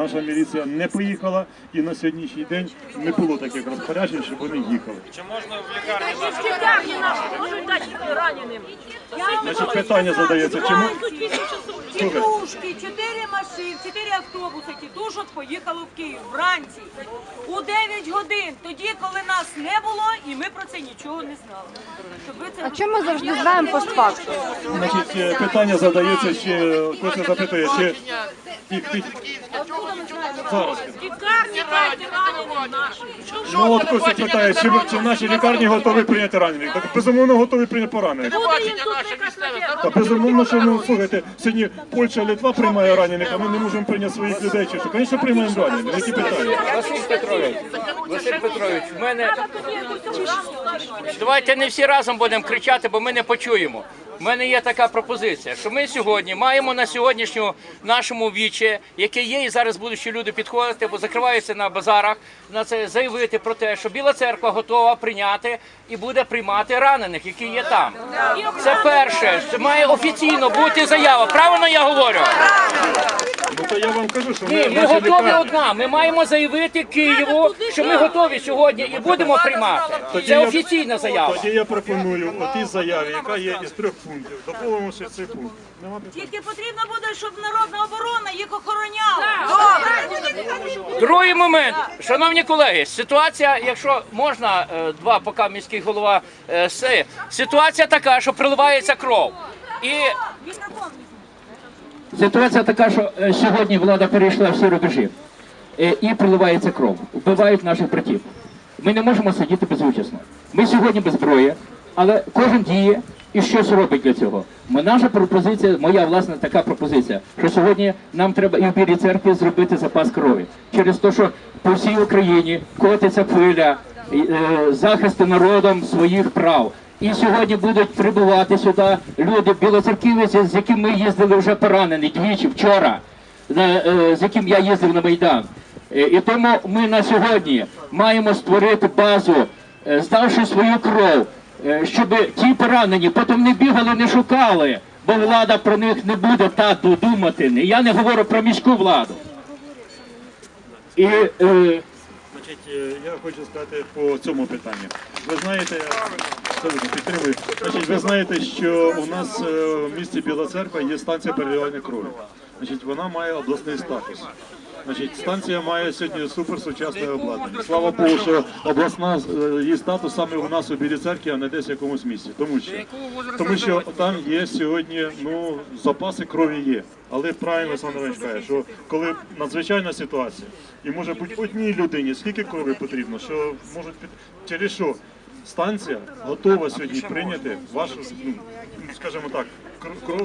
Наша міліція не поїхала і на сьогоднішній день не було таких розпоряджень, щоб вони їхали. Чи можна в лікарні наші можуть дати раненим. Значить, питання задається, чому Тітушки, чотири машини, чотири автобуси тітушок поїхало в Київ вранці у 9 годин, тоді, коли нас не було, і ми про це нічого не знали. Це А чому ми завжди знаємо постфактум? значить е, питання задається ще хтось запитує, чи зараз. Лікарні дайте. Ну от хтось питає, чи, чи наші лікарні готові прийняти ранених? Так безумовно готові прийняти поранених. Буде їм тут якась Та безумовно, що ну слухайте, сьогодні Польща, Литва приймає ранених, а ми не можемо прийняти своїх людей. Чи що? Звісно, приймаємо ранених. Які питання? Василь Петрович, Василь Петрович, в мене давайте не всі разом будемо кричати, бо ми не почуємо. У мене є така пропозиція, що ми сьогодні маємо на сьогоднішньому нашому вічі, яке є, і зараз будуть ще люди підходити, бо закриваються на базарах, на це заявити про те, що Біла церква готова прийняти і буде приймати ранених, які є там. Це перше, це має офіційно бути заява. Правильно я говорю? Ну то я вам кажу, що Ні, ми ми готові одна. Ми маємо заявити Києву, що ми готові сьогодні і будемо приймати. Тоді Це офіційна заява. Тоді я пропоную отій заяві, яка є із трьох пунктів. Доповнимо ще цей пункт. Нема питань. тільки потрібно буде, щоб народна оборона їх охороняла. Другий момент, шановні колеги, ситуація, якщо можна, е, два поки міський голова е. Ситуація така, що приливається кров. І Ситуація така, що е, сьогодні влада перейшла всі рубежі е, і приливається кров, вбивають наших братів. Ми не можемо сидіти безучасно. Ми сьогодні без зброї, але кожен діє і щось робить для цього. Наша пропозиція, моя власна така пропозиція, що сьогодні нам треба і в Білій церкві зробити запас крові. Через те, що по всій Україні котиться хвиля е, захисту народом своїх прав. І сьогодні будуть прибувати сюди люди білоцерківці, з якими ми їздили вже поранені двічі вчора, е, з яким я їздив на Майдан. Е, І тому ми на сьогодні маємо створити базу, здавши свою кров, щоб ті поранені потім не бігали, не шукали, бо влада про них не буде так думати. Я не говорю про міську владу. І е, Значить, е, я хочу сказати по цьому питанню. Ви знаєте, підтримую. Значить, ви знаєте, що у нас е, в місті Біла Церква є станція переливання крові. Значить, вона має обласний статус. Значить, станція має сьогодні суперсучасне обладнання. Слава Богу, що обласна е, її статус саме у нас у Білій церкві, а не десь в якомусь місці. Тому що, тому що там є сьогодні ну, запаси крові є. Але правильно Олександр Іванович каже, що коли надзвичайна ситуація, і може бути одній людині скільки крові потрібно, що можуть під через що станція готова сьогодні прийняти вашу, ну скажімо так, кр- кров.